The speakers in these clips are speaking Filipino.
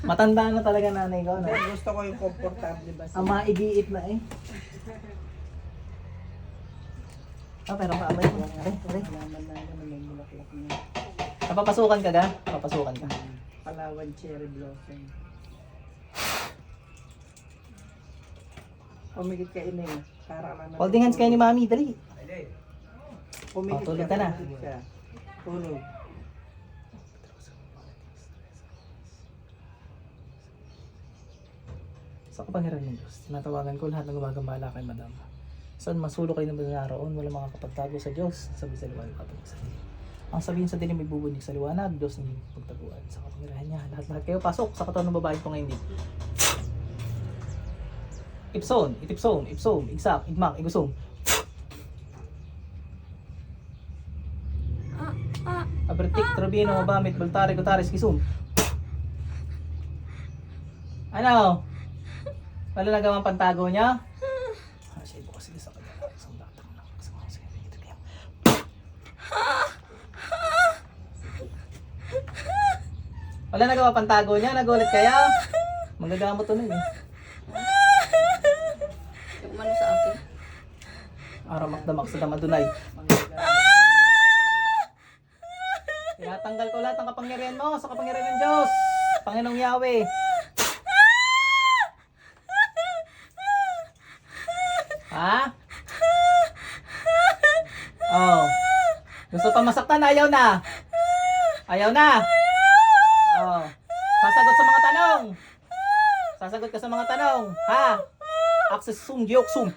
Matanda na talaga nanay ko. Pero gusto ko yung komportable ba? Ang maigiit na eh. Ah, pero kaamay ko. Aray, aray. Na naman may bulaklak na. Napapasukan ka ga? Papasukan ka. Palawan cherry blossom. Pumigit ka ina eh. Para ka na. Holding hands kayo ni Mami, dali. Pumigit Oh, tulog ka na. pumigit ka. Tulog. Sa kapangyarihan ng Diyos, tinatawagan ko lahat ng gumagambala kay Madam. Saan masulo kayo ng naroon, wala makakapagtago sa Diyos, sabi sa liwanag patungo sa dilim. Ang sabihin sa dilim may bubunig sa liwanag, Diyos na pagtaguan sa kapangyarihan niya. Lahat-lahat kayo pasok sa katawan ng babae ko ngayon hindi. Ipson, itipson, ipsom, igsak, igmak, igusong. Abertik, Trabino, Mabamit, Baltari, Gutaris, Kisum. Ano? Wala na gawang pantago niya? Ah, siya bukas sila sa kanya. Isang lang. Isang mga sige, ito kaya. Wala na gawa pantago niya? Nagulit kaya? Magagamot to nun eh. Yung umano sa akin. Aramak damak sa damadunay. Tinatanggal ko lahat ng kapangyarihan mo sa kapangyarihan ng Diyos. Panginoong Yahweh. Ha? Oh. Gusto pa masaktan? Ayaw na. Ayaw na. Oh. Sasagot sa mga tanong. Sasagot ka sa mga tanong. Ha? Access sum, giyok sum.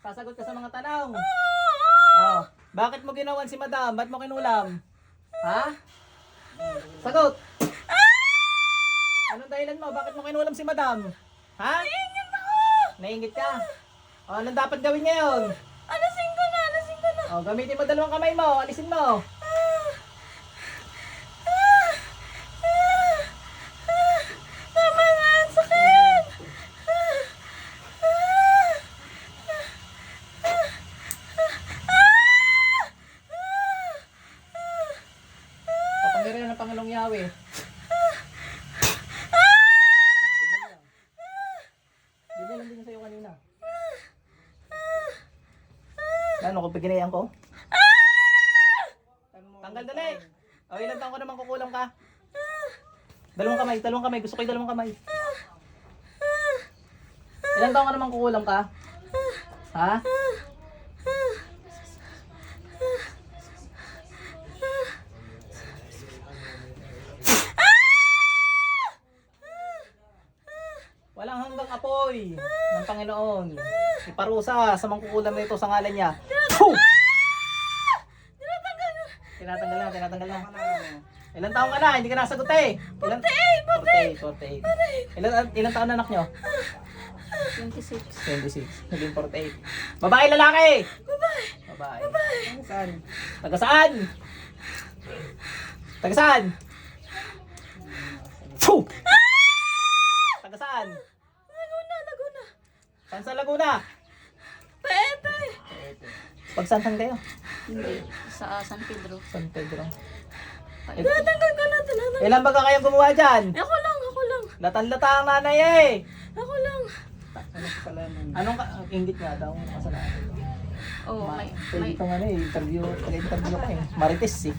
Sasagot ka sa mga tanong. Oh. Bakit mo ginawan si madam? Ba't mo kinulam? Ha? Sagot. Anong dahilan mo? Bakit mo kinulam si madam? Ha? Naingit ka? O, anong dapat gawin ngayon? Alasin ko na, alasin ko na. O, gamitin mo dalawang kamay mo. Alisin mo. Tama na, ang sakit. Kapangyarihan ng Panginoong Yahweh. Ganyan lang din sa'yo kanina. Ano, kung paginayan ko? Tanggal dali! O, ilan taon ko naman kukulang ka? Dalawang kamay, dalawang kamay. Gusto ko yung dalawang kamay. Ilan taon ka naman kukulang ka? Ha? Walang hanggang apoy ng Panginoon. Iparusa sa mangkukulam na ito sa ngalan niya. Tinatanggal na, tinatanggal na. Ilan taong ka na? Hindi ka nasagot eh. Ilan? 48, 48. Ilan, ilan taon na anak nyo? 26. 26. Naging 48. Babae, lalaki! Babae. Babae. Ano saan? Taga saan? Taga saan? Taga saan? Laguna, Laguna. Saan sa Laguna? Pepe. Pagsantan kayo? Hindi. Sa ah, San Pedro. San Pedro. Tinatanggal ko na, tinatanggal. Ilan ba ka kayong gumawa dyan? Ako lang, ako lang. Latan-lata ang nanay eh! Ako lang. Ano kasalanan? Anong ka- ingit nga daw ang kasalanan? Oh, may, Pwede may, kang ano eh, interview, taga-interview ka eh. Marites eh.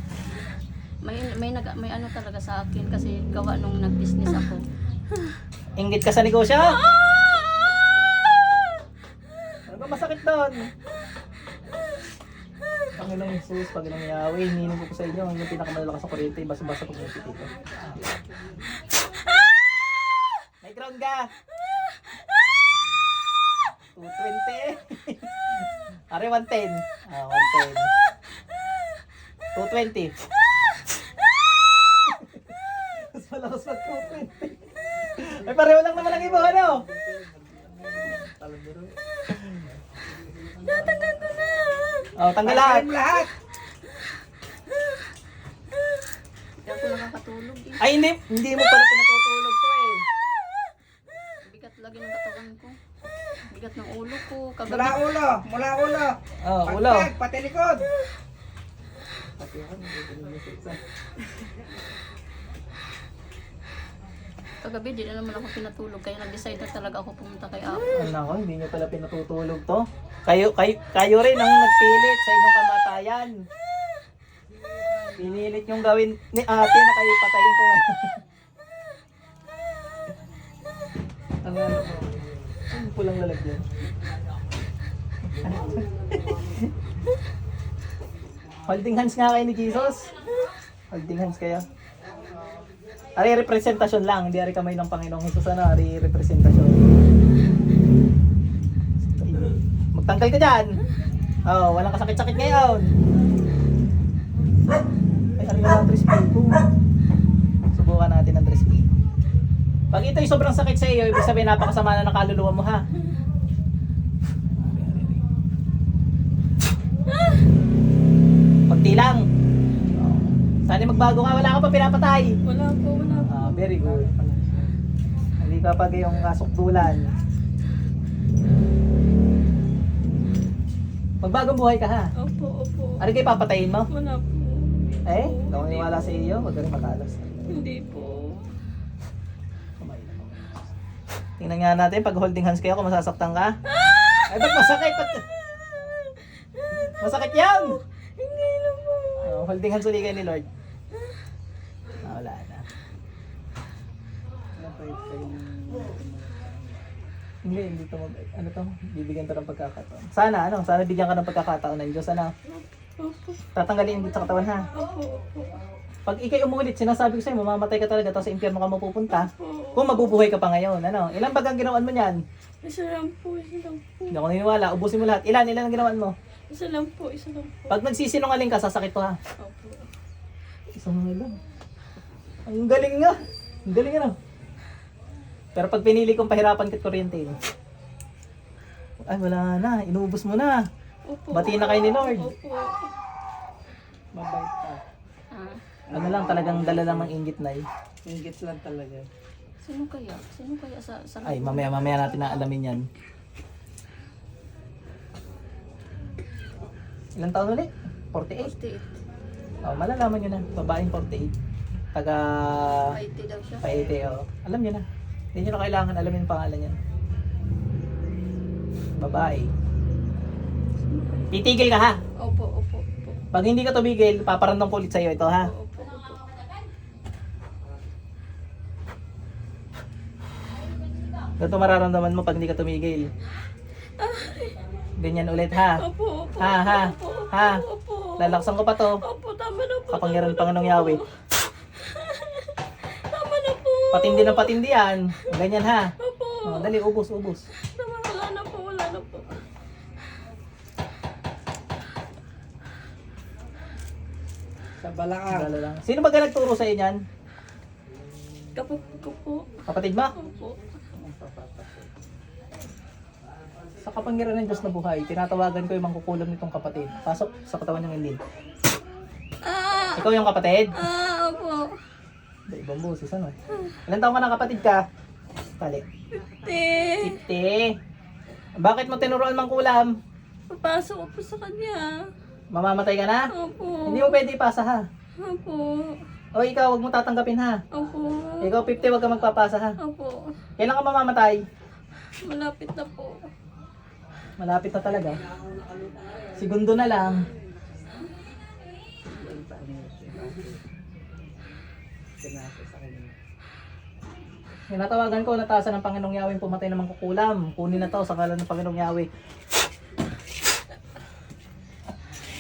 may, may, nag, may ano talaga sa akin kasi gawa nung nag-business ako. Ingit ka sa negosyo? Ano ba masakit doon? Panginoong Jesus, Panginoong Yahweh, hinihiling ko po sa inyo, ang inyong pinakamalalakas sa kuryente, basa-basa pag dito. May ground ka! 220 Are 110. Ah, 110. 220. Mas malakas mag 220. Ay, pareho lang naman ang iba, ano? Natanggal na. Oh, tanggal lahat. Lahat! Hindi ako nakakatulog eh. Ay, hindi. Hindi mo pala pinatutulog to eh. Bigat lagi ng katawan ko. Bigat ng ulo ko. Mula Kagabi, ulo! Mula ulo! Oh, ulo. Pati likod! Kagabi, di na naman ako pinatulog. Kaya nag-decide na talaga ako pumunta kay Apo. Ay nako, hindi nyo pala pinatutulog to. Kayo, kayo, kayo rin ang nagpilit sa inyong kamatayan. Pinilit yung gawin ni ate na kayo patayin ko ngayon. ang ano ko, ang pulang lalagyan. Holding hands nga kayo ni Jesus. Holding hands kayo. Ari representasyon lang, hindi ari kamay ng Panginoong Jesus ano, ari representasyon. Magtanggal ka dyan. Oh, walang kasakit-sakit ngayon. Ay, ano yung Andres Pico? Subukan natin ang Andres Pico. Pag ito'y sobrang sakit sa iyo, ibig sabihin napakasama na ng kaluluwa mo ha. Pagti lang. Sana magbago ka, wala ka pa pinapatay. Wala po, wala po. Ah, very good. Hindi ka pag yung kasukdulan. Magbagong buhay ka ha. Opo, opo. Ano kayo papatayin mo? Wala po. Eh, hindi ako niwala sa iyo. Huwag ka rin makalas. Hindi po. Tingnan nga natin, pag holding hands kayo, kung masasaktan ka. Ay, ba't masakit? Ba't... Masakit yan! Hindi na po. Oh, holding hands ulit kayo ni Lord. Wala na. Napait kayo. Hindi, hindi to mag... Ano to? Bibigyan to ng pagkakataon. Sana, ano? Sana bigyan ka ng pagkakataon ng Diyos, ano? Tatanggalin dito sa katawan, ha? Pag ikay umulit, sinasabi ko sa'yo, mamamatay ka talaga, tapos sa impyerno ka mapupunta. Kung mabubuhay ka pa ngayon, ano? Ilan ba ang ginawan mo niyan? Isa lang po, isa lang po. Hindi ako naniniwala, ubusin mo lahat. Ilan, ilan ang ginawan mo? Isa lang po, isa lang po. Pag nagsisinungaling ka, sasakit to ha. Opo. Isang lang. Ang galing nga. Ang galing ano. Pero pag pinili kong pahirapan kit kuryente, ay wala na, inubos mo na. Opo. Bati na kayo ni Lord. Opo. Mabait pa. Ah, Ano lang, talagang dala lang ng inggit na eh. Ingit lang talaga. sino kaya? Sino kaya sa... sa Ay, mamaya mamaya natin na alamin yan. Ilang taon ulit? 48? 48. Oh, malalaman nyo na. Babaeng 48. Taga... 80 daw siya. Paete, oh. Alam nyo na. Hindi nyo na kailangan alamin pangalan niyan. Babae. Titigil ka ha. Opo, opo, opo. Pag hindi ka tumigil, paparandong ko ulit sa'yo ito ha. Opo, opo. Ganito mararamdaman mo pag hindi ka tumigil. Ganyan ulit ha. Opo, opo. Ha, ha, Opo, opo, ha. Opo. Lalaksan ko pa to. Opo, tama na po. Kapangyarihan ng tama na Panginoong po. Yahweh. Patindi ng patindi yan. Ganyan ha. Opo. Oh, dali, ubos, ubos. Tama, wala na po, wala na po. Sa balakang. Dala lang. Sino ba ka nagturo sa inyan? Kapatid ko po. Kapatid mo? Opo. Sa kapangyarihan ng Diyos na buhay, tinatawagan ko yung mangkukulam nitong kapatid. Pasok sa katawan niyang hindi. Ah! Ikaw yung kapatid? Ah. Ba, ibang boses, ano eh. Ilan taong ka na kapatid ka? Tali. Te. Ite. Bakit mo tinuruan mang kulam? Papasok ko po sa kanya. Mamamatay ka na? Opo. Hindi mo pwede ipasa ha. Opo. O ikaw, wag mo tatanggapin ha. Opo. Ikaw 50, wag ka magpapasa ha. Opo. Kailan ka mamamatay? Malapit na po. Malapit na talaga. Segundo na lang. Pinasa sa kanya. Tinatawagan ko, natasan ng Panginoong Yahweh pumatay ng mangkukulam. Kunin na to sa kalan ng Panginoong Yahweh.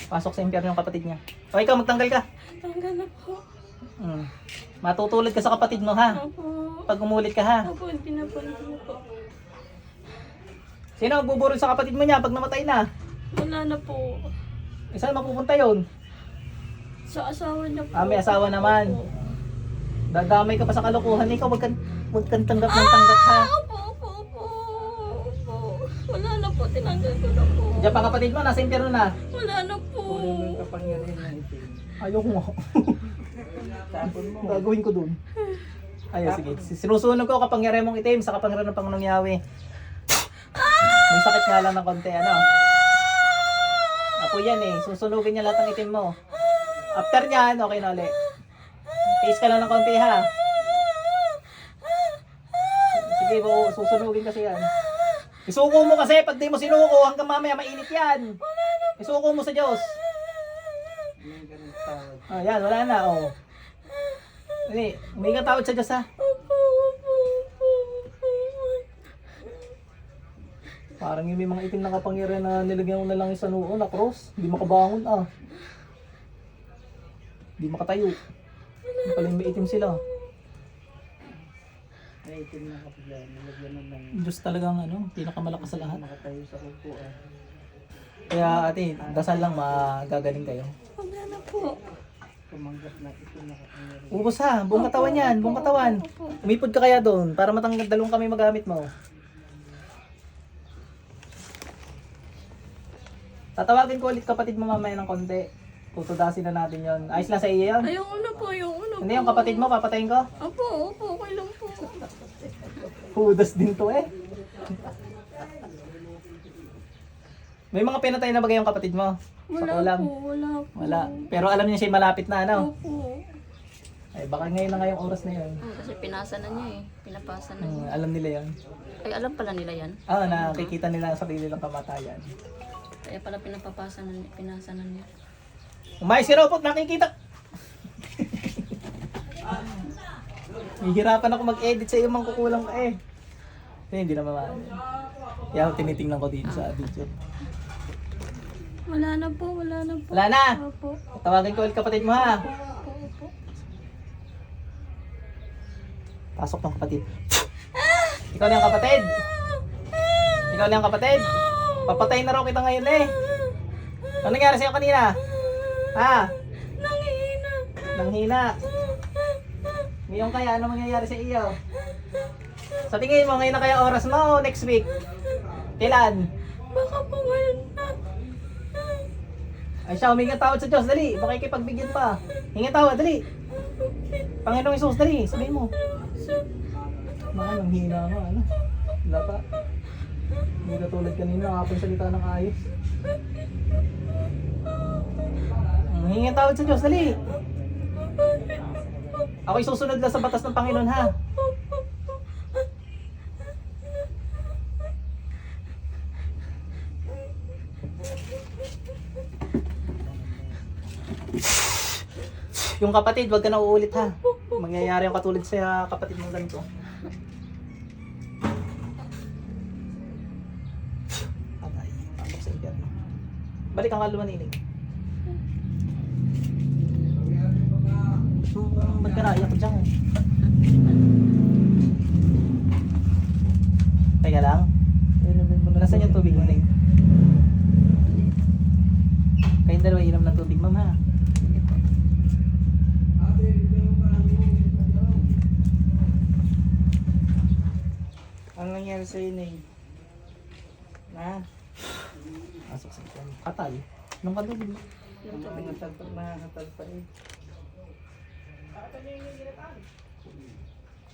Pasok sa impyerno yung kapatid niya. O ikaw, magtanggal ka. Tanggal na po. Hmm. Matutulad ka sa kapatid mo ha. Opo. Pag umulit ka ha. Opo, hindi na po, hindi na po. Sino ang buburol sa kapatid mo niya pag namatay na? Wala na po. Eh, saan mapupunta yun? Sa asawa niya po. Ah, may asawa naman. Opo. Dadamay ka pa sa kalokohan. Ikaw, wag kang, wag kang tanggap ng tanggap ha. Ah, opo, opo, opo. Opo. Wala na po, tinanggal ko na po. Diyan pa kapatid mo, nasa impyerno na. Wala na po. Ayoko nga. Gagawin ko dun. Ayun, sige. Sinusunog ko kapangyarihan mong itim sa kapangyarihan ng Panginoong Yahweh. May sakit nga lang ng konti, ano? Ako yan eh. Susunugin niya lahat ng itim mo. After niyan, okay na ulit. Taste ka lang ng konti ha. Hindi mo, susunugin kasi yan. Isuko mo kasi, pag di mo sinuko, hanggang mamaya mainit yan. Isuko mo sa Diyos. Ah, yan, wala na, oh. Hindi, may katawad sa Diyos, ha? Parang yung may mga itim na kapangyarihan na nilagyan ko na lang yung sa noo na cross. Hindi makabangon, ah. Hindi makatayo. Yung may itim sila. May itim na kapila. Nilagyan na lang. Diyos talagang ano, pinakamalakas sa lahat. Makatayo sa upuan. Kaya ate, dasal lang magagaling kayo. Wala na po. Tumanggap na ito na. Ubus ha, buong katawan yan, buong katawan. Umipod ka kaya doon para matanggal dalawang kami magamit mo. Tatawagin ko ulit kapatid mo mamaya ng konti. Tutudasin na natin yon. Ayos lang sa iyo yun. Ayoko na po, ayoko na Hindi yung kapatid mo, papatayin ko. Opo, opo, okay lang po. Hudas din to eh. May mga pinatay na bagay yung kapatid mo. Sa Wala kulam. po, wala po. Wala. Pero alam niya siya malapit na ano. Opo. Ay baka ngayon na ngayong oras na yun. Hmm, kasi pinasa na niya eh. Pinapasa na Hmm, niya. alam nila yan. Ay, alam pala nila yan. Ah, nakikita nila ang sarili lang kamatayan. Kaya pala pinapapasa na niya, pinasa na niya. Umayos si Robot, nakikita. Hihirapan ako mag-edit sa iyo, mang kukulang ka eh. Kasi hindi naman maano. Kaya ako tinitingnan ko dito sa video. Wala na po, wala na po. Wala na! Opo, Tawagan ko ulit kapatid mo ha. opo, opo. Pasok ng kapatid. Ikaw na yung kapatid. Ikaw na yung kapatid. Papatayin na raw kita ngayon eh. Ano nangyari sa'yo kanina? Ha? Nangihina. Nanghina. Ngayon kaya, ano mangyayari sa iyo? Sa tingin mo, ngayon na kaya oras mo o next week? Kailan? Baka po ngayon na. Ay siya, huminga tawad sa Diyos, dali. Baka ikipagbigyan pa. Hinga tawad, dali. Panginoong Isus, dali. Sabihin mo. Mga nang hina ka, ano? Wala pa. Hindi ka tulad kanina, nakapang salita ng ayos. Hmm, Hinga tawad sa Diyos, dali. Ako'y susunod lang sa batas ng Panginoon, ha? Yung kapatid, wag ka na uulit ha. Mangyayari ang katulad sa kapatid mong ganito. Balik ang kaluman inig. Ka naiyak ko dyan? Teka lang. Nasaan yung tubig mo, Ning? Kayong dalawa inom ng tubig, ma'am ha. Ano nangyari sa'yo, Ning? Na? Pasok sa impyerno. Patay. Nung kadugin. Ang mga natagpag, nakakatagpag eh. Patay niya yung ginatan.